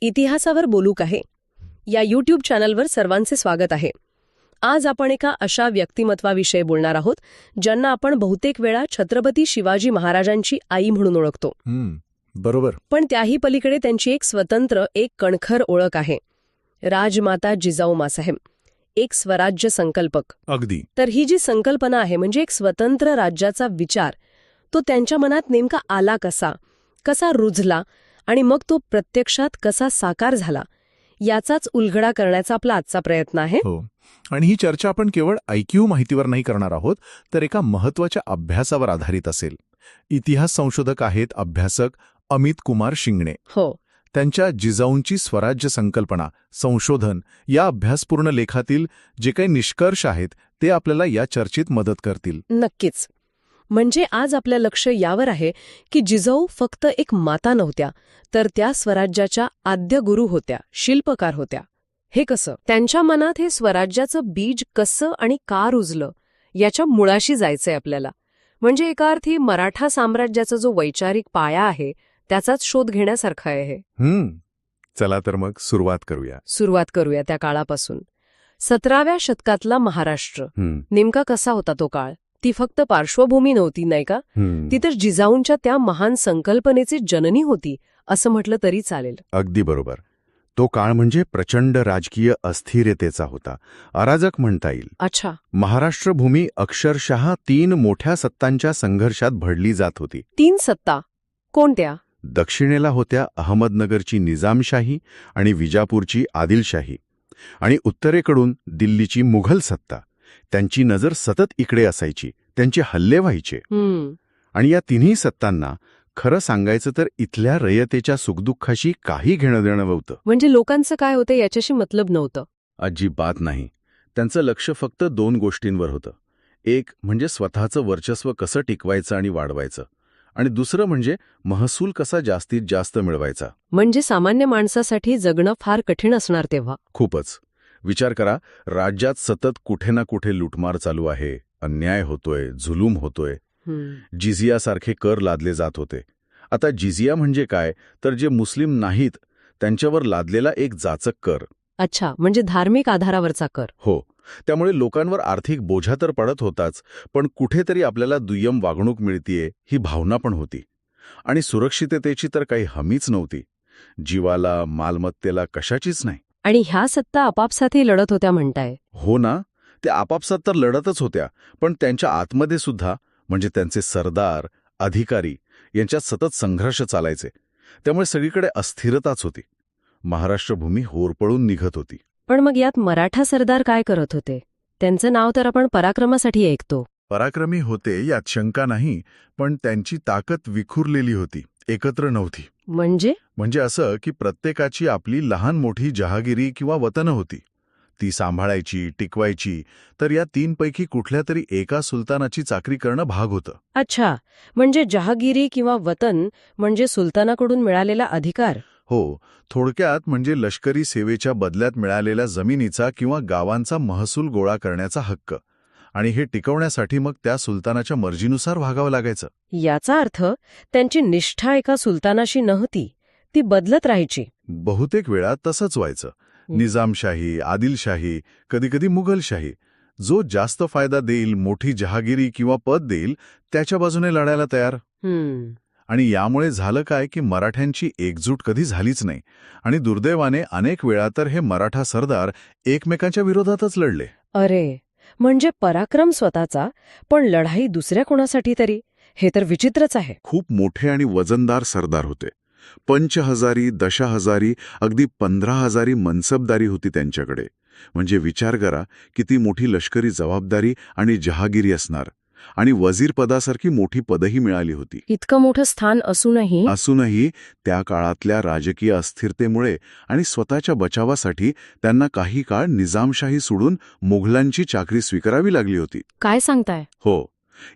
इतिहासावर बोलूक आहे. या यूट्यूब चॅनलवर सर्वांचे स्वागत आहे. आज आपण एका अशा व्यक्तिमत्वाविषयी बोलणार आहोत ज्यांना आपण बहुतेक वेळा छत्रपती शिवाजी महाराजांची आई म्हणून ओळखतो. बरोबर. पण त्याही पलीकडे त्यांची एक स्वतंत्र एक कणखर ओळख आहे. राजमाता जिजाऊ मासाहेब एक स्वराज्य संकल्पक. अगदी. तर ही जी संकल्पना आहे म्हणजे एक स्वतंत्र राज्याचा विचार तो त्यांच्या मनात नेमका आला कसा? कसा रुजला? आणि मग तो प्रत्यक्षात कसा साकार झाला याचाच उलगडा करण्याचा आपला आजचा प्रयत्न आहे. हो. आणि ही चर्चा आपण केवळ ऐक्यू माहितीवर नाही करणार आहोत तर एका महत्त्वाच्या अभ्यासावर आधारित असेल. इतिहास संशोधक आहेत अभ्यासक अमित कुमार शिंगणे. हो. त्यांच्या जिजाऊंची स्वराज्य संकल्पना संशोधन या अभ्यासपूर्ण लेखातील जे काही निष्कर्ष आहेत ते आपल्याला या चर्चेत मदत करतील. नक्कीच. म्हणजे आज आपलं लक्ष यावर आहे की जिजाऊ फक्त एक माता नव्हत्या तर त्या स्वराज्याच्या आद्य गुरु होत्या शिल्पकार होत्या. हे कसं? त्यांच्या मनात हे स्वराज्याचं बीज कसं आणि का रुजलं याच्या मुळाशी जायचंय आपल्याला. म्हणजे एका अर्थी मराठा साम्राज्याचा जो वैचारिक पाया आहे त्याचाच शोध घेण्यासारखा आहे चला तर मग सुरुवात करूया. सुरुवात करूया त्या काळापासून. सतराव्या शतकातला महाराष्ट्र. नेमका कसा होता तो काळ? ती फक्त पार्श्वभूमी नव्हती नाही का. ती तर जिजाऊंच्या त्या महान संकल्पनेची जननी होती असं म्हटलं तरी चालेल. अगदी बरोबर. तो काळ म्हणजे प्रचंड राजकीय अस्थिरतेचा होता. अराजक म्हणता येईल. अच्छा. महाराष्ट्र भूमी अक्षरशः तीन मोठ्या सत्तांच्या संघर्षात भडली जात होती. तीन सत्ता? कोणत्या? दक्षिणेला होत्या अहमदनगरची निजामशाही आणि विजापूरची आदिलशाही. आणि उत्तरेकडून दिल्लीची मुघल सत्ता. त्यांची नजर सतत इकडे असायची. त्यांचे हल्ले व्हायचे. आणि या तिन्ही सत्तांना खरं सांगायचं तर इथल्या रयतेच्या सुखदुःखाशी काही घेणं देणं नव्हतं. म्हणजे लोकांचं काय होतं याच्याशी मतलब नव्हतं. अजिबात नाही. त्यांचं लक्ष फक्त दोन गोष्टींवर होतं. एक म्हणजे स्वतःचं वर्चस्व कसं टिकवायचं आणि वाढवायचं. आणि दुसरं म्हणजे महसूल कसा जास्तीत जास्त मिळवायचा. म्हणजे सामान्य माणसासाठी जगणं फार कठीण असणार तेव्हा. खूपच. विचार करा राज्यात सतत कुठे ना कुठे लुटमार चालू आहे अन्याय होतोय जुलूम होतोय. जिझियासारखे कर लादले जात होते. आता जिझिया म्हणजे काय? तर जे मुस्लिम नाहीत त्यांच्यावर लादलेला एक जाचक कर. अच्छा म्हणजे धार्मिक आधारावरचा कर. हो. त्यामुळे लोकांवर आर्थिक बोझा तर पडत होताच पण कुठेतरी आपल्याला दुय्यम वागणूक मिळतीये ही भावना पण होती. आणि सुरक्षिततेची तर काही हमीच नव्हती. जीवाला मालमत्तेला कशाचीच नाही. आणि ह्या सत्ता आपापसातही लढत होत्या म्हणताय. हो ना त्या आपापसात तर लढतच होत्या पण त्यांच्या आतमध्ये सुद्धा म्हणजे त्यांचे सरदार अधिकारी यांच्यात सतत संघर्ष चालायचे. त्यामुळे सगळीकडे अस्थिरताच होती. महाराष्ट्र भूमी होरपळून निघत होती. पण मग यात मराठा सरदार काय करत होते? त्यांचं नाव तर आपण पराक्रमासाठी ऐकतो. पराक्रमी होते यात शंका नाही पण त्यांची ताकद विखुरलेली होती. एकत्र नव्हती. म्हणजे? म्हणजे असं की प्रत्येकाची आपली लहान मोठी जहागिरी किंवा वतनं होती. ती सांभाळायची टिकवायची तर या तीनपैकी कुठल्या तरी एका सुलतानाची चाकरी करणं भाग होतं. अच्छा. म्हणजे जहागिरी किंवा वतन म्हणजे सुलतानाकडून मिळालेला अधिकार? हो. थोडक्यात म्हणजे लष्करी सेवेच्या बदल्यात मिळालेल्या जमिनीचा किंवा गावांचा महसूल गोळा करण्याचा हक्क. आणि हे टिकवण्यासाठी मग त्या सुलतानाच्या मर्जीनुसार वागावं लागायचं. याचा अर्थ त्यांची निष्ठा एका सुलतानाशी नव्हती ती बदलत राहायची. बहुतेक वेळा तसंच व्हायचं. निजामशाही आदिलशाही कधीकधी मुघलशाही. जो जास्त फायदा देईल मोठी जहागिरी किंवा पद देईल त्याच्या बाजूने लढायला तयार. आणि यामुळे झालं काय की मराठ्यांची एकजूट कधी झालीच नाही. आणि दुर्दैवाने अनेक वेळा तर हे मराठा सरदार एकमेकांच्या विरोधातच लढले. अरे म्हणजे पराक्रम स्वतःचा पण लढाई दुसऱ्या कोणासाठी तरी? हे तर विचित्रच आहे. खूप मोठे आणि वजनदार सरदार होते. पंच हजारी दशा हजारी अगदी पंधरा हजारी मनसबदारी होती त्यांच्याकडे. म्हणजे विचार करा किती मोठी लष्करी जबाबदारी आणि जहागिरी असणार. आणि वजीर पदासारखी मोठी पदही मिळाली होती. इतकं मोठं स्थान असूनही असूनही त्या काळातल्या राजकीय अस्थिरतेमुळे आणि स्वतःच्या बचावासाठी त्यांना काही काळ निजामशाही सोडून मुघलांची चाकरी स्वीकारावी लागली होती. काय सांगताय? हो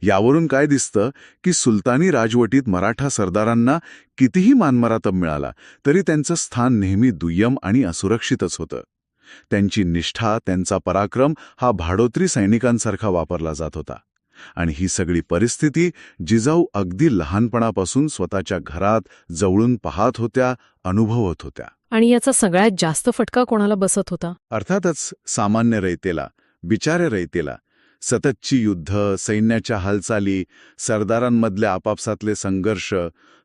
यावरून काय दिसतं की सुलतानी राजवटीत मराठा सरदारांना कितीही मानमरातब मिळाला तरी त्यांचं स्थान नेहमी दुय्यम आणि असुरक्षितच होतं. त्यांची निष्ठा त्यांचा पराक्रम हा भाडोत्री सैनिकांसारखा वापरला जात होता. आणि ही सगळी परिस्थिती जिजाऊ अगदी लहानपणापासून स्वतःच्या घरात जवळून पाहत होत्या अनुभवत होत्या. आणि याचा सगळ्यात जास्त फटका कोणाला बसत होता? अर्थातच सामान्य रयतेला बिचारे रयतेला. सततची युद्ध सैन्याच्या हालचाली सरदारांमधले आपापसातले संघर्ष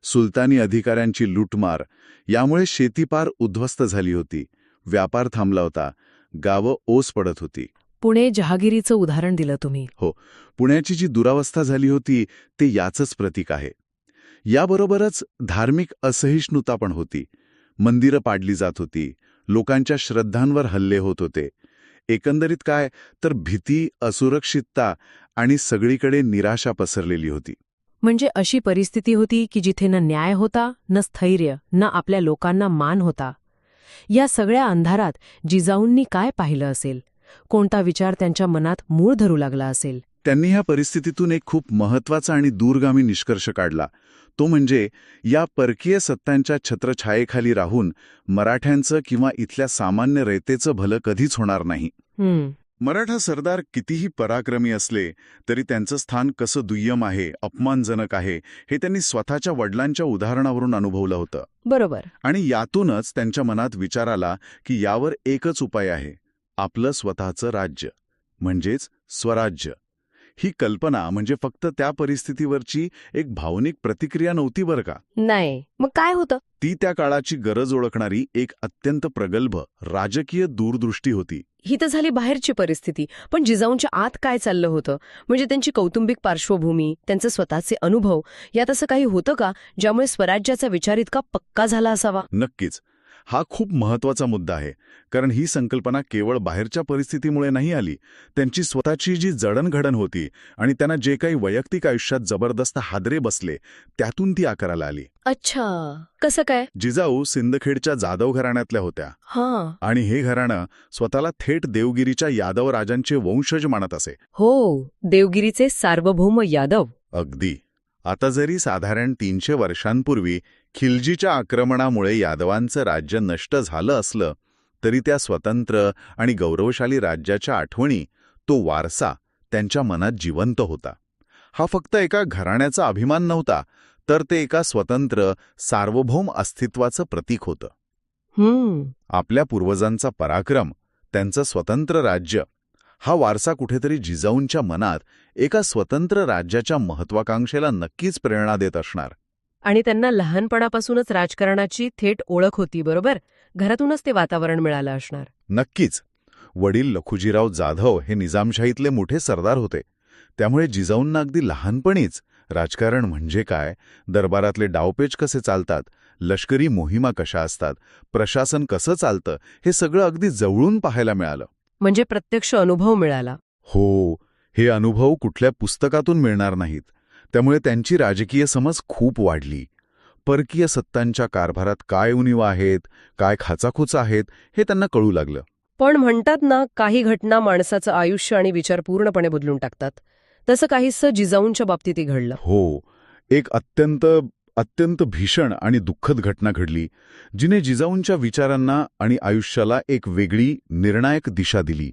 सुलतानी अधिकाऱ्यांची लूटमार यामुळे शेती पार उद्ध्वस्त झाली होती. व्यापार थांबला होता. गावं ओस पडत होती. पुणे जहागिरीचं उदाहरण दिलं तुम्ही. पुण्याची जी दुरावस्था झाली होती ते याचंच प्रतीक आहे. याबरोबरच धार्मिक असहिष्णुता पण होती. मंदिरं पाडली जात होती. लोकांच्या श्रद्धांवर हल्ले होत होते. एकंदरीत काय तर भीती असुरक्षितता आणि सगळीकडे निराशा पसरलेली होती. म्हणजे अशी परिस्थिती होती की जिथे न न्याय होता न स्थैर्य न आपल्या लोकांना मान होता. या सगळ्या अंधारात जिजाऊंनी काय पाहिलं असेल? कोणता विचार त्यांच्या मनात मूळ धरू लागला असेल? त्यांनी ह्या परिस्थितीतून एक खूप महत्त्वाचा आणि दूरगामी निष्कर्ष काढला. तो म्हणजे या परकीय सत्तांच्या छत्रछायेखाली राहून मराठ्यांचं किंवा इथल्या सामान्य रयतेचं भलं कधीच होणार नाही. मराठा सरदार कितीही पराक्रमी असले तरी त्यांचं स्थान कसं दुय्यम आहे अपमानजनक आहे हे त्यांनी स्वतःच्या वडिलांच्या उदाहरणावरून अनुभवलं होतं. बरोबर. आणि यातूनच त्यांच्या मनात विचार आला की यावर एकच उपाय आहे. आपलं स्वतःचं राज्य म्हणजेच स्वराज्य. ही कल्पना म्हणजे फक्त त्या परिस्थितीवरची एक भावनिक प्रतिक्रिया नव्हती बरं का? नाही. मग काय होतं? ती त्या काळाची गरज ओळखणारी एक अत्यंत प्रगल्भ राजकीय दूरदृष्टी होती. ही तर झाली बाहेरची परिस्थिती. पण जिजाऊंच्या आत काय चाललं होतं? म्हणजे त्यांची कौटुंबिक पार्श्वभूमी त्यांचे स्वतःचे अनुभव यात असं काही होतं का ज्यामुळे स्वराज्याचा विचार इतका पक्का झाला असावा? नक्कीच. हा खूप महत्त्वाचा मुद्दा आहे. कारण ही संकल्पना केवळ बाहेरच्या परिस्थितीमुळे नाही आली त्यांची स्वतःची जी जडणघडण होती आणि त्यांना जे काही वैयक्तिक आयुष्यात जबरदस्त हादरे बसले त्यातून ती आकाराला आली. अच्छा. कसं काय? जिजाऊ सिंदखेडच्या जाधव घराण्यातल्या होत्या. हां. आणि हे घराणं स्वतःला थेट देवगिरीच्या यादव राजांचे वंशज मानत असे. हो देवगिरीचे सार्वभौम यादव. अगदी. आता जरी साधारण तीनशे वर्षांपूर्वी खिलजीच्या आक्रमणामुळे यादवांचं राज्य नष्ट झालं असलं तरी त्या स्वतंत्र आणि गौरवशाली राज्याच्या आठवणी तो वारसा त्यांच्या मनात जिवंत होता. हा फक्त एका घराण्याचा अभिमान नव्हता तर ते एका स्वतंत्र सार्वभौम अस्तित्वाचं प्रतीक होतं. हम्म. आपल्या पूर्वजांचा पराक्रम त्यांचं स्वतंत्र राज्य हा वारसा कुठेतरी जिजाऊंच्या मनात एका स्वतंत्र राज्याच्या महत्वाकांक्षेला नक्कीच प्रेरणा देत असणार. आणि त्यांना लहानपणापासूनच राजकारणाची थेट ओळख होती बरोबर? घरातूनच ते वातावरण मिळालं असणार. नक्कीच. वडील लखुजीराव जाधव हे निजामशाहीतले मोठे सरदार होते. त्यामुळे जिजाऊंना अगदी लहानपणीच राजकारण म्हणजे काय दरबारातले डावपेच कसे चालतात लष्करी मोहिमा कशा असतात प्रशासन कसं चालतं हे सगळं अगदी जवळून पाहायला मिळालं. म्हणजे प्रत्यक्ष अनुभव मिळाला. हो हे अनुभव कुठल्या पुस्तकातून मिळणार नाहीत. त्यामुळे त्यांची राजकीय समज खूप वाढली. परकीय सत्तांच्या कारभारात काय उणीवा आहेत काय खाचाखुचा आहेत हे त्यांना कळू लागलं. पण म्हणतात ना काही घटना माणसाचं आयुष्य आणि विचार पूर्णपणे बदलून टाकतात. तसं काहीसं जिजाऊंच्या बाबतीतही घडलं. हो. एक अत्यंत अत्यंत भीषण आणि दुःखद घटना घडली जिने जिजाऊंच्या विचारांना आणि आयुष्याला एक वेगळी निर्णायक दिशा दिली.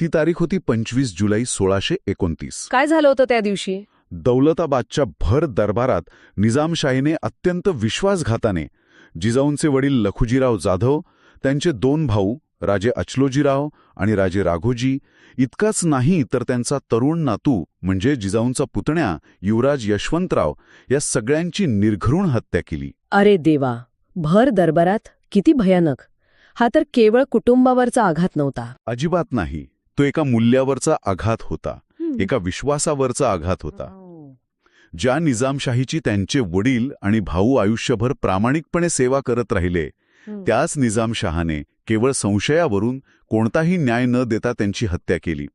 ती तारीख होती पंचवीस जुलै सोळाशे एकोणतीस. काय झालं होतं त्या दिवशी? दौलताबादच्या भर दरबारात निजामशाहीने अत्यंत विश्वासघाताने जिजाऊंचे वडील लखुजीराव जाधव त्यांचे दोन भाऊ राजे अचलोजीराव आणि राजे राघोजी इतकाच नाही तर त्यांचा तरुण नातू म्हणजे जिजाऊंचा पुतण्या युवराज यशवंतराव या सगळ्यांची निर्घृण हत्या केली. अरे देवा भर दरबारात किती भयानक. हा तर केवळ कुटुंबावरचा आघात नव्हता. अजिबात नाही तो एका मूल्यावरचा आघात होता. एका विश्वासावरचा आघात होता. ज्या निजामशाहीची त्यांचे वडील आणि भाऊ आयुष्यभर प्रामाणिकपणे सेवा करत राहिले त्याच निजामशहाने केवळ संशयावरून कोणताही न्याय न देता त्यांची हत्या केली.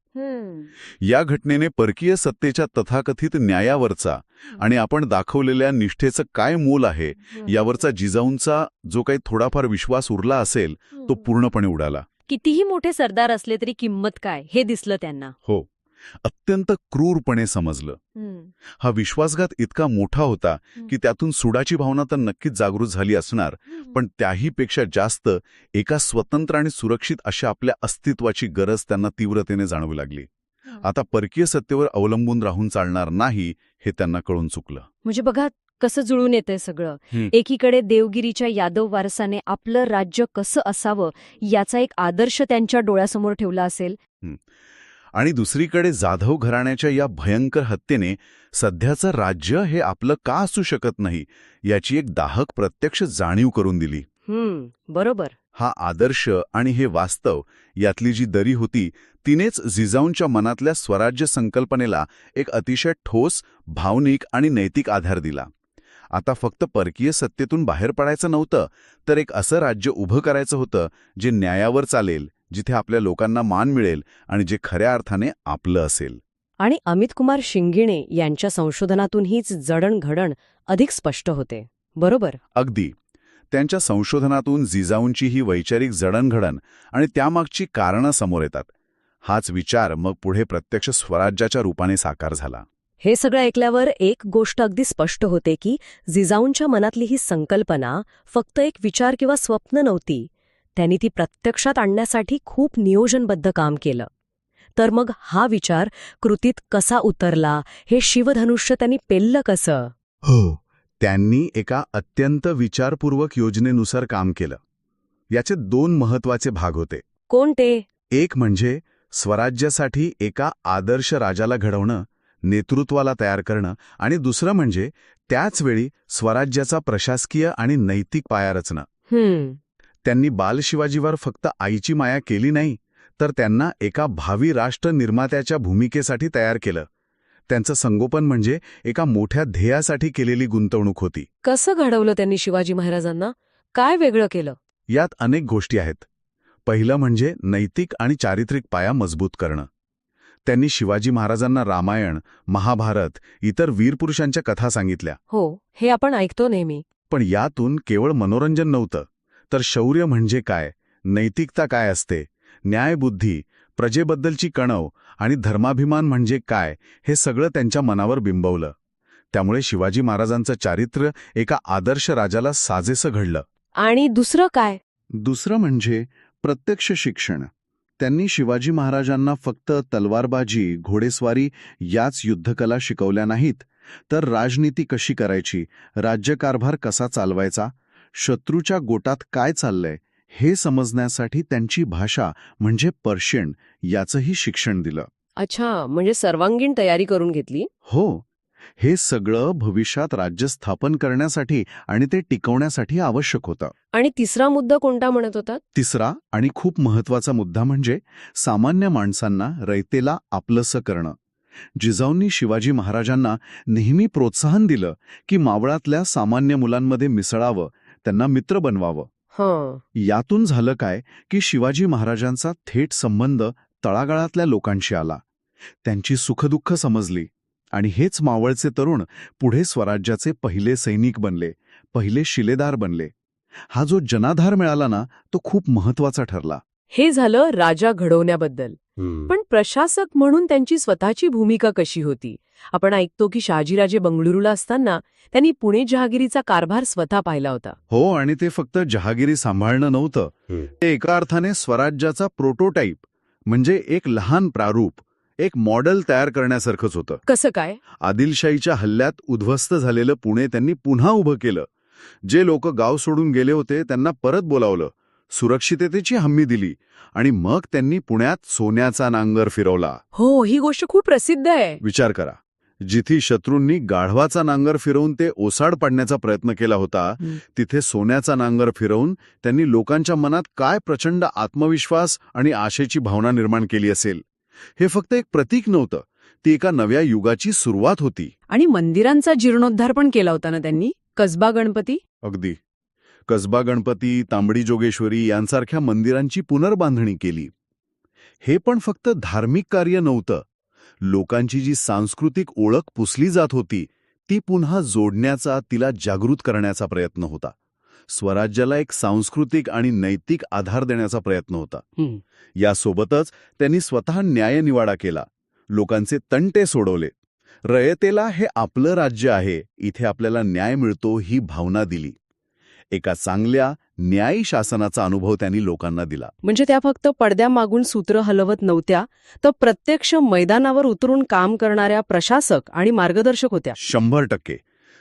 या घटनेने परकीय सत्तेच्या तथाकथित न्यायावरचा आणि आपण दाखवलेल्या निष्ठेचं काय मोल आहे यावरचा जिजाऊंचा जो काही थोडाफार विश्वास उरला असेल तो पूर्णपणे उडाला. कितीही मोठे सरदार असले तरी किंमत काय हे दिसलं त्यांना. हो. अत्यंत क्रूरपणे समजलं. हा विश्वासघात इतका मोठा होता की त्यातून सुडाची भावना तर नक्कीच जागृत झाली असणार पण त्याहीपेक्षा जास्त एका स्वतंत्र आणि सुरक्षित अशा आपल्या अस्तित्वाची गरज त्यांना तीव्रतेने जाणवू लागली. आता परकीय सत्तेवर अवलंबून राहून चालणार नाही हे त्यांना कळून चुकलं. म्हणजे बघा कसं जुळून येतंय सगळं. एकीकडे देवगिरीच्या यादव वारसाने आपलं राज्य कसं असावं याचा एक आदर्श त्यांच्या डोळ्यासमोर ठेवला असेल. आणि दुसरीकडे जाधव घराण्याच्या या भयंकर हत्येने सध्याचं राज्य हे आपलं का असू शकत नाही याची एक दाहक प्रत्यक्ष जाणीव करून दिली. बरोबर. हा आदर्श आणि हे वास्तव यातली जी दरी होती तिनेच जिजाऊंच्या मनातल्या स्वराज्य संकल्पनेला एक अतिशय ठोस भावनिक आणि नैतिक आधार दिला. आता फक्त परकीय सत्तेतून बाहेर पडायचं नव्हतं तर एक असं राज्य उभं करायचं होतं जे न्यायावर चालेल जिथे आपल्या लोकांना मान मिळेल आणि जे खऱ्या अर्थाने आपलं असेल. आणि अमित कुमार शिंगिणे यांच्या संशोधनातून हीच जडणघडण अधिक स्पष्ट होते. बरोबर? अगदी. त्यांच्या संशोधनातून जिजाऊंची ही वैचारिक जडणघडण आणि त्यामागची कारणं समोर येतात. हाच विचार मग पुढे प्रत्यक्ष स्वराज्याच्या रूपाने साकार झाला. हे सगळं ऐकल्यावर एक गोष्ट अगदी स्पष्ट होते की जिजाऊंच्या मनातली ही संकल्पना फक्त एक विचार किंवा स्वप्न नव्हती त्यांनी ती प्रत्यक्षात आणण्यासाठी खूप नियोजनबद्ध काम केलं. तर मग हा विचार कृतीत कसा उतरला हे शिवधनुष्य त्यांनी पेललं कसं? हो त्यांनी एका अत्यंत विचारपूर्वक योजनेनुसार काम केलं. याचे दोन महत्त्वाचे भाग होते. कोणते? एक म्हणजे स्वराज्यासाठी एका आदर्श राजाला घडवणं नेतृत्वाला तयार करणं आणि दुसरं म्हणजे त्याचवेळी स्वराज्याचा प्रशासकीय आणि नैतिक पाया रचणं. हम्म. त्यांनी बालशिवाजीवर फक्त आईची माया केली नाही तर त्यांना एका भावी राष्ट्र निर्मात्याच्या भूमिकेसाठी तयार केलं. त्यांचं संगोपन म्हणजे एका मोठ्या ध्येयासाठी केलेली गुंतवणूक होती. कसं घडवलं त्यांनी शिवाजी महाराजांना? काय वेगळं केलं? यात अनेक गोष्टी आहेत. पहिलं म्हणजे नैतिक आणि चारित्रिक पाया मजबूत करणं. त्यांनी शिवाजी महाराजांना रामायण महाभारत इतर वीरपुरुषांच्या कथा सांगितल्या. हो हे आपण ऐकतो नेहमी. पण यातून केवळ मनोरंजन नव्हतं. तर शौर्य म्हणजे काय? नैतिकता काय असते? न्यायबुद्धी प्रजेबद्दलची कणव आणि धर्माभिमान म्हणजे काय? हे सगळं त्यांच्या मनावर बिंबवलं. त्यामुळे शिवाजी महाराजांचं चारित्र्य एका आदर्श राजाला साजेसं घडलं. आणि दुसरं काय? दुसरं म्हणजे प्रत्यक्ष शिक्षण. त्यांनी शिवाजी महाराजांना फक्त तलवारबाजी घोडेस्वारी याच युद्धकला शिकवल्या नाहीत तर राजनीती कशी करायची? राज्यकारभार कसा चालवायचा? शत्रूच्या गोटात काय चाललंय हे समजण्यासाठी त्यांची भाषा म्हणजे पर्शियन याचंही शिक्षण दिलं. अच्छा म्हणजे सर्वांगीण तयारी करून घेतली? हो. हे सगळं भविष्यात राज्य स्थापन करण्यासाठी आणि ते टिकवण्यासाठी आवश्यक होतं. आणि तिसरा मुद्दा कोणता म्हणत होतात? तिसरा आणि खूप महत्त्वाचा मुद्दा म्हणजे सामान्य माणसांना रयतेला आपलंसं करणं. जिजाऊंनी शिवाजी महाराजांना नेहमी प्रोत्साहन दिलं की मावळातल्या सामान्य मुलांमध्ये मिसळावं त्यांना मित्र बनवावं. हं. यातून झालं काय की शिवाजी महाराजांचा थेट संबंध तळागाळातल्या लोकांशी आला. त्यांची सुखदुःख समजली आणि हेच मावळचे तरुण पुढे स्वराज्याचे पहिले सैनिक बनले पहिले शिलेदार बनले. हा जो जनाधार मिळाला ना तो खूप महत्त्वाचा ठरला. हे झालं राजा घडवण्याबद्दल. पण प्रशासक म्हणून त्यांची स्वतःची भूमिका कशी होती? आपण ऐकतो की शहाजीराजे बंगळुरूला असताना त्यांनी पुणे जहागिरीचा कारभार स्वतः पाहिला होता. हो आणि ते फक्त जहागिरी सांभाळणं नव्हतं. ते एका अर्थाने स्वराज्याचा प्रोटोटाईप म्हणजे एक लहान प्रारूप एक मॉडेल तयार करण्यासारखंच होतं. कसं काय? आदिलशाहीच्या हल्ल्यात उद्ध्वस्त झालेलं पुणे त्यांनी पुन्हा उभं केलं. जे लोक गाव सोडून गेले होते त्यांना परत बोलावलं. सुरक्षिततेची हमी दिली आणि मग त्यांनी पुण्यात सोन्याचा नांगर फिरवला. हो ही गोष्ट खूप प्रसिद्ध आहे. विचार करा. जिथे शत्रूंनी गाढवाचा नांगर फिरवून ते ओसाड पाडण्याचा प्रयत्न केला होता. तिथे सोन्याचा नांगर फिरवून त्यांनी लोकांच्या मनात काय प्रचंड आत्मविश्वास आणि आशेची भावना निर्माण केली असेल? हे फक्त एक प्रतीक नव्हतं. ती एका नव्या युगाची सुरुवात होती. आणि मंदिरांचा जीर्णोद्धार पण केला होता ना त्यांनी? कसबा गणपती? अगदी. कसबा गणपती तांबडी जोगेश्वरी यांसारख्या मंदिरांची पुनर्बांधणी केली. हे पण फक्त धार्मिक कार्य नव्हतं. लोकांची जी सांस्कृतिक ओळख पुसली जात होती ती पुन्हा जोडण्याचा तिला जागृत करण्याचा प्रयत्न होता. स्वराज्याला एक सांस्कृतिक आणि नैतिक आधार देण्याचा प्रयत्न होता. यासोबतच त्यांनी स्वतः न्यायनिवाडा केला. लोकांचे तंटे सोडवले. रयतेला हे आपलं राज्य आहे इथे आपल्याला न्याय मिळतो ही भावना दिली. एका चांगल्या न्यायी शासनाचा अनुभव त्यांनी लोकांना दिला. म्हणजे त्या फक्त पडद्यामागून सूत्र हलवत नव्हत्या तर प्रत्यक्ष मैदानावर उतरून काम करणाऱ्या प्रशासक आणि मार्गदर्शक होत्या. शंभर टक्के.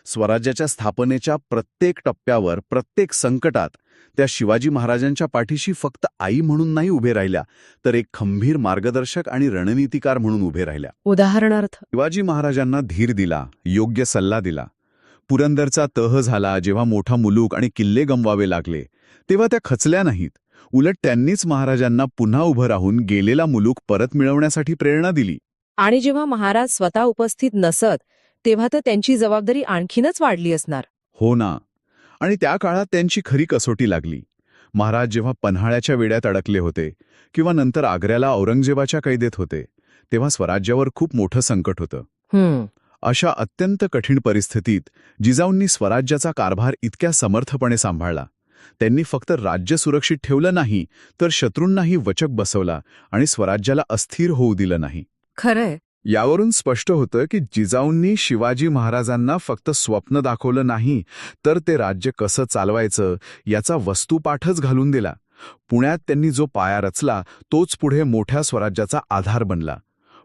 स्वराज्याच्या स्थापनेच्या प्रत्येक टप्प्यावर प्रत्येक संकटात त्या शिवाजी महाराजांच्या पाठीशी फक्त आई म्हणून नाही उभे राहिल्या तर एक खंभीर मार्गदर्शक आणि रणनीतिकार म्हणून उभे राहिल्या. उदाहरणार्थ? शिवाजी महाराजांना धीर दिला योग्य सल्ला दिला. पुरंदरचा तह झाला जेव्हा मोठा मुलूक आणि किल्ले गमवावे लागले तेव्हा त्या खचल्या नाहीत. उलट त्यांनीच महाराजांना पुन्हा उभं राहून गेलेला मुलूक परत मिळवण्यासाठी प्रेरणा दिली. आणि जेव्हा महाराज स्वतः उपस्थित नसत तेव्हा तर त्यांची जबाबदारी आणखीनच वाढली असणार. हो ना. आणि त्या काळात त्यांची खरी कसोटी लागली. महाराज जेव्हा पन्हाळ्याच्या वेड्यात अडकले होते किंवा नंतर आग्र्याला औरंगजेबाच्या कैदेत होते तेव्हा स्वराज्यावर खूप मोठं संकट होतं. अशा अत्यंत कठीण परिस्थितीत जिजाऊंनी स्वराज्याचा कारभार इतक्या समर्थपणे सांभाळला. त्यांनी फक्त राज्य सुरक्षित ठेवलं नाही तर शत्रूंनाही वचक बसवला आणि स्वराज्याला अस्थिर होऊ दिलं नाही. खरंय. यावरून स्पष्ट होतं की जिजाऊंनी शिवाजी महाराजांना फक्त स्वप्न दाखवलं नाही तर ते राज्य कसं चालवायचं याचा वस्तुपाठच घालून दिला. पुण्यात त्यांनी जो पाया रचला तोच पुढे मोठ्या स्वराज्याचा आधार बनला.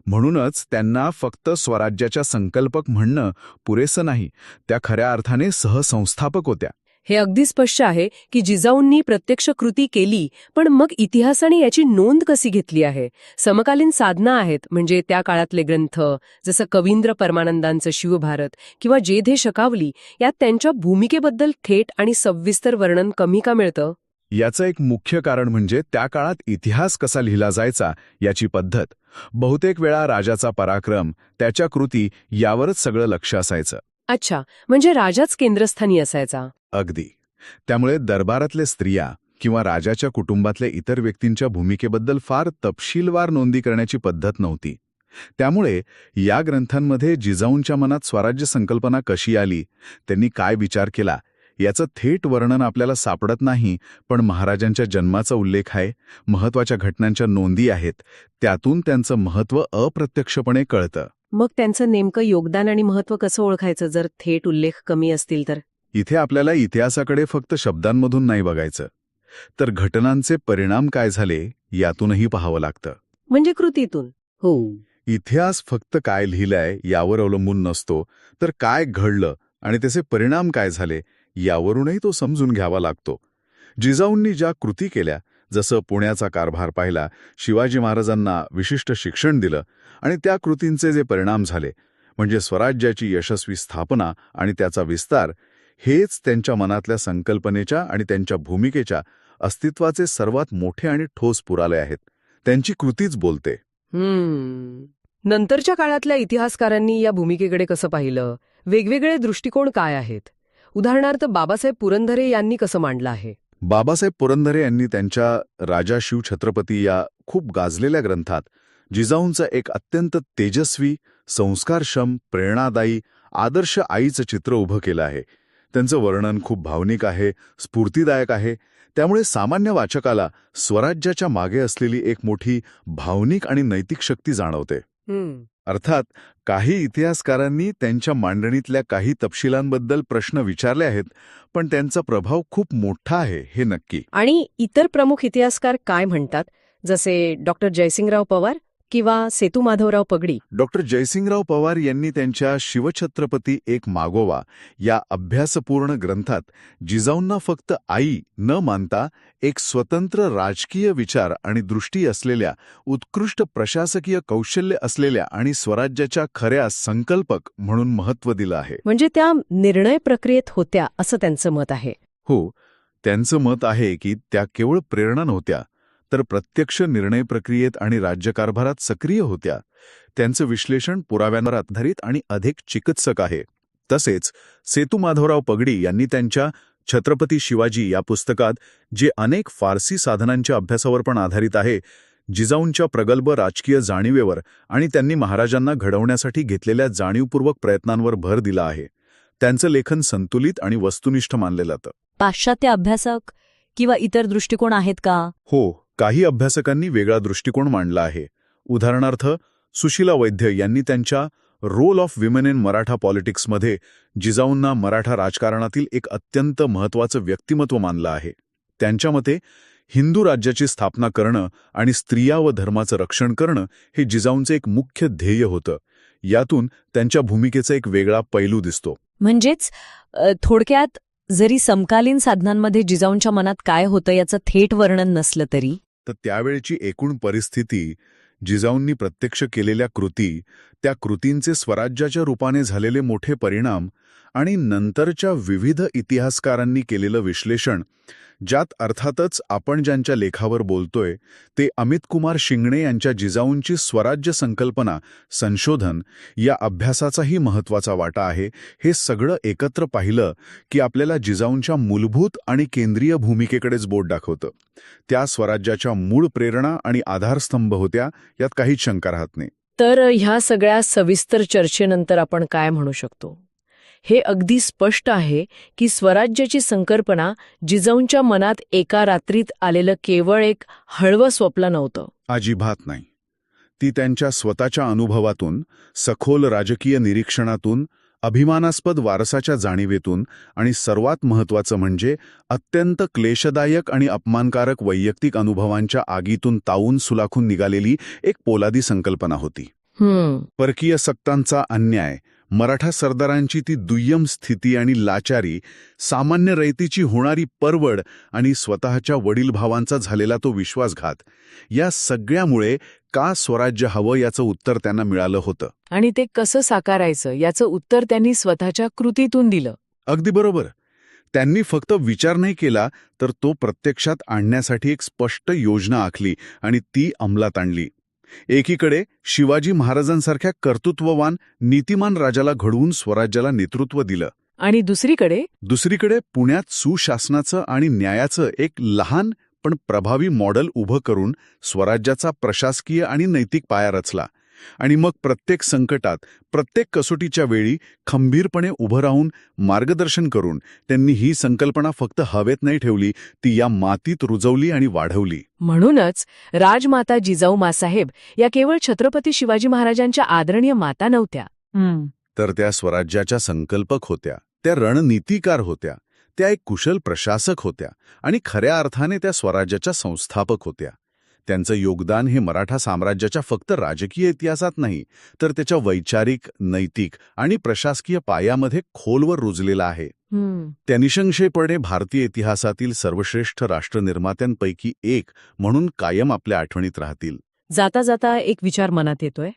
म्हणूनच त्यांना फक्त स्वराज्याच्या संकल्पक म्हणणं पुरेसं नाही त्या खऱ्या अर्थाने सहसंस्थापक होत्या. हे अगदी स्पष्ट आहे की जिजाऊंनी प्रत्यक्ष कृती केली पण मग इतिहासाने याची नोंद कशी घेतली आहे? समकालीन साधना आहेत म्हणजे त्या काळातले ग्रंथ जसं कवींद्र परमानंदांचं शिवभारत किंवा जेधे शकावली यात त्यांच्या भूमिकेबद्दल थेट आणि सविस्तर वर्णन कमी का मिळतं? याचं एक मुख्य कारण म्हणजे त्या काळात इतिहास कसा लिहिला जायचा याची पद्धत. बहुतेक वेळा राजाचा पराक्रम त्याच्या कृती यावरच सगळं लक्ष असायचं. अच्छा म्हणजे राजाच केंद्रस्थानी असायचा. अगदी. त्यामुळे दरबारातले स्त्रिया किंवा राजाच्या कुटुंबातल्या इतर व्यक्तींच्या भूमिकेबद्दल फार तपशीलवार नोंदी करण्याची पद्धत नव्हती. त्यामुळे या ग्रंथांमध्ये जिजाऊंच्या मनात स्वराज्य संकल्पना कशी आली त्यांनी काय विचार केला याचं थेट वर्णन आपल्याला सापडत नाही पण महाराजांच्या जन्माचा उल्लेख आहे महत्त्वाच्या घटनांच्या नोंदी आहेत त्यातून त्यांचं महत्त्व अप्रत्यक्षपणे कळतं. मग त्यांचं नेमकं योगदान आणि महत्त्व कसं ओळखायचं? जर थेट उल्लेख कमी असतील तर? इथे आपल्याला इतिहासाकडे फक्त शब्दांमधून नाही बघायचं. तर घटनांचे परिणाम काय झाले यातूनही पाहावं लागतं. म्हणजे कृतीतून? हो. इतिहास फक्त काय लिहिलंय यावर अवलंबून नसतो. तर काय घडलं आणि त्याचे परिणाम काय झाले यावरूनही तो समजून घ्यावा लागतो. जिजाऊंनी ज्या कृती केल्या जसं पुण्याचा कारभार पाहिला शिवाजी महाराजांना विशिष्ट शिक्षण दिलं आणि त्या कृतींचे जे परिणाम झाले म्हणजे स्वराज्याची यशस्वी स्थापना आणि त्याचा विस्तार हेच त्यांच्या मनातल्या संकल्पनेच्या आणि त्यांच्या भूमिकेच्या अस्तित्वाचे सर्वात मोठे आणि ठोस पुराले आहेत. त्यांची कृतीच बोलते. नंतरच्या काळातल्या इतिहासकारांनी या भूमिकेकडे कसं पाहिलं? वेगवेगळे दृष्टिकोन काय आहेत? उदाहरणार्थ बाबासाहेब पुरंदरे यांनी कसं मांडलं आहे? बाबासाहेब पुरंदरे यांनी त्यांच्या राजा शिव छत्रपती या खूप गाजलेल्या ग्रंथात जिजाऊंचं एक अत्यंत तेजस्वी संस्कारक्षम प्रेरणादायी आदर्श आईचं चित्र उभं केलं आहे. त्यांचं वर्णन खूप भावनिक आहे स्फूर्तिदायक आहे. त्यामुळे सामान्य वाचकाला स्वराज्याच्या मागे असलेली एक मोठी भावनिक आणि नैतिक शक्ती जाणवते. अर्थात काही इतिहासकारांनी त्यांच्या मांडणीतल्या काही तपशिलांबद्दल प्रश्न विचारले आहेत पण त्यांचा प्रभाव खूप मोठा आहे हे नक्की. आणि इतर प्रमुख इतिहासकार काय म्हणतात? जसे डॉक्टर जयसिंगराव पवार किंवा सेतू माधवराव पगडी. डॉक्टर जयसिंगराव पवार यांनी त्यांच्या शिवछत्रपती एक मागोवा या अभ्यासपूर्ण ग्रंथात जिजाऊंना फक्त आई न मानता एक स्वतंत्र राजकीय विचार आणि दृष्टी असलेल्या उत्कृष्ट प्रशासकीय कौशल्य असलेल्या आणि स्वराज्याच्या खऱ्या संकल्पक म्हणून महत्त्व दिलं आहे. म्हणजे त्या निर्णय प्रक्रियेत होत्या असं त्यांचं मत आहे. हो त्यांचं मत आहे की त्या केवळ प्रेरणा नव्हत्या तर प्रत्यक्ष निर्णय प्रक्रियेत आणि राज्यकारभारात सक्रिय होत्या. त्यांचं विश्लेषण पुराव्यांवर आधारित आणि अधिक चिकित्सक आहे. तसेच सेतू माधवराव पगडी यांनी त्यांच्या छत्रपती शिवाजी या पुस्तकात जे अनेक फारसी साधनांच्या अभ्यासावर पण आधारित आहे जिजाऊंच्या प्रगल्भ राजकीय जाणीवेवर आणि त्यांनी महाराजांना घडवण्यासाठी घेतलेल्या जाणीवपूर्वक प्रयत्नांवर भर दिला आहे. त्यांचं लेखन संतुलित आणि वस्तुनिष्ठ मानलं जातं. पाश्चात्य अभ्यासक किंवा इतर दृष्टिकोन आहेत का? हो. काही अभ्यासकांनी वेगळा दृष्टिकोन मांडला आहे. उदाहरणार्थ सुशीला वैद्य यांनी त्यांच्या role of women in Maratha पॉलिटिक्समध्ये जिजाऊंना मराठा राजकारणातील एक अत्यंत महत्त्वाचं व्यक्तिमत्व मानलं आहे. त्यांच्या मते हिंदू राज्याची स्थापना करणं आणि स्त्रिया व धर्माचं रक्षण करणं हे जिजाऊंचे एक मुख्य ध्येय होतं. यातून त्यांच्या भूमिकेचा एक वेगळा पैलू दिसतो. म्हणजेच थोडक्यात जरी समकालीन साधनांमध्ये जिजाऊंच्या मनात काय होतं याचं थेट वर्णन नसलं तरी तर त्यावेळची एकूण परिस्थिती जिजाऊंनी प्रत्यक्ष केलेल्या कृती त्या कृतींचे स्वराज्याच्या रूपाने झालेले मोठे परिणाम आणि नंतरच्या विविध इतिहासकारांनी केलेलं विश्लेषण ज्यात अर्थातच आपण ज्यांच्या लेखावर बोलतोय ते अमित कुमार शिंगणे यांच्या जिजाऊंची स्वराज्य संकल्पना संशोधन या अभ्यासाचाही महत्त्वाचा वाटा आहे. हे सगळं एकत्र पाहिलं की आपल्याला जिजाऊंच्या मूलभूत आणि केंद्रीय भूमिकेकडेच बोट दाखवतं. त्या स्वराज्याच्या मूळ प्रेरणा आणि आधारस्तंभ होत्या यात काहीच शंका राहत नाही. तर ह्या सगळ्या सविस्तर चर्चेनंतर आपण काय म्हणू शकतो? हे अगदी स्पष्ट आहे की स्वराज्याची संकल्पना जिजाऊंच्या मनात एका रात्रीत आलेलं केवळ एक हळवं स्वप्न नव्हतं. अजिबात नाही. ती त्यांच्या स्वतःच्या अनुभवातून सखोल राजकीय निरीक्षणातून अभिमानास्पद वारसाच्या जाणीवेतून आणि सर्वात महत्त्वाचं म्हणजे अत्यंत क्लेशदायक आणि अपमानकारक वैयक्तिक अनुभवांच्या आगीतून तावून सुलाखून निघालेली एक पोलादी संकल्पना होती. परकीय सक्तांचा अन्याय मराठा सरदारांची ती दुय्यम स्थिती आणि लाचारी सामान्य रयतीची होणारी परवड आणि स्वतःच्या वडील भावांचा झालेला तो विश्वासघात या सगळ्यामुळे का स्वराज्य हवं याचं उत्तर त्यांना मिळालं होतं. आणि ते कसं साकारायचं याचं उत्तर त्यांनी स्वतःच्या कृतीतून दिलं. अगदी बरोबर. त्यांनी फक्त विचार नाही केला तर तो प्रत्यक्षात आणण्यासाठी एक स्पष्ट योजना आखली आणि ती अंमलात आणली. एकीकडे शिवाजी महाराजांसारख्या कर्तृत्ववान नीतिमान राजाला घडवून स्वराज्याला नेतृत्व दिलं. आणि दुसरीकडे? दुसरीकडे पुण्यात सुशासनाचं आणि न्यायाचं एक लहान पण प्रभावी मॉडेल उभं करून स्वराज्याचा प्रशासकीय आणि नैतिक पाया रचला. आणि मग प्रत्येक संकटात प्रत्येक कसोटीच्या वेळी खंबीरपणे उभं राहून मार्गदर्शन करून त्यांनी ही संकल्पना फक्त हवेत नाही ठेवली ती या मातीत रुजवली आणि वाढवली. म्हणूनच राजमाता जिजाऊ मासाहेब या केवळ छत्रपती शिवाजी महाराजांच्या आदरणीय माता नव्हत्या. तर त्या स्वराज्याच्या संकल्पक होत्या त्या रणनीतिकार होत्या त्या एक कुशल प्रशासक होत्या आणि खऱ्या अर्थाने त्या स्वराज्याच्या संस्थापक होत्या. त्यांचं योगदान हे मराठा साम्राज्याच्या फक्त राजकीय इतिहासात नाही तर त्याच्या वैचारिक नैतिक आणि प्रशासकीय पायामध्ये खोलवर रुजलेलं आहे. त्या निशंशेपणे भारतीय इतिहासातील सर्वश्रेष्ठ राष्ट्रनिर्मात्यांपैकी एक म्हणून कायम आपल्या आठवणीत राहतील. जाता जाता एक विचार मनात येतोय.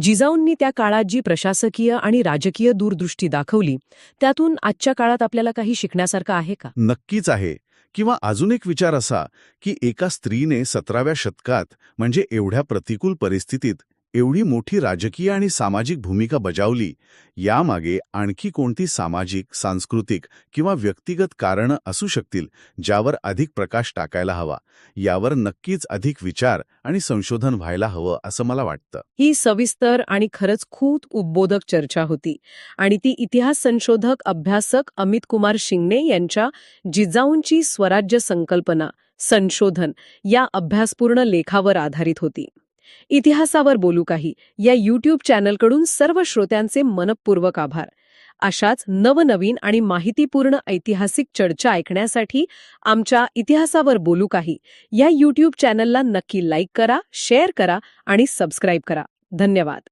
जिजाऊंनी त्या काळात जी प्रशासकीय आणि राजकीय दूरदृष्टी दाखवली त्यातून आजच्या काळात आपल्याला काही शिकण्यासारखं आहे का? नक्कीच आहे. किंवा अजून एक विचार असा की एका स्त्रीने सतराव्या शतकात म्हणजे एवढ्या प्रतिकूल परिस्थितीत एवढी मोठी राजकीय आणि सामाजिक भूमिका बजावली यामागे आणखी कोणती सामाजिक सांस्कृतिक किंवा व्यक्तिगत कारणं असू शकतील ज्यावर अधिक प्रकाश टाकायला हवा? यावर नक्कीच अधिक विचार आणि संशोधन व्हायला हवं असं मला वाटतं. ही सविस्तर आणि खरंच खूप उद्बोधक चर्चा होती आणि ती इतिहास संशोधक अभ्यासक अमित कुमार शिंगणे यांच्या जिजाऊंची स्वराज्य संकल्पना संशोधन या अभ्यासपूर्ण लेखावर आधारित होती. इतिहासावर बोलू काही. या यूट्यूब चॅनलकडून सर्व श्रोत्यांचे मनपूर्वक आभार. अशाच नवनवीन आणि माहितीपूर्ण ऐतिहासिक चर्चा ऐकण्यासाठी आमच्या इतिहासावर बोलू काही. या यूट्यूब चॅनलला नक्की लाईक करा शेअर करा आणि सबस्क्राईब करा. धन्यवाद.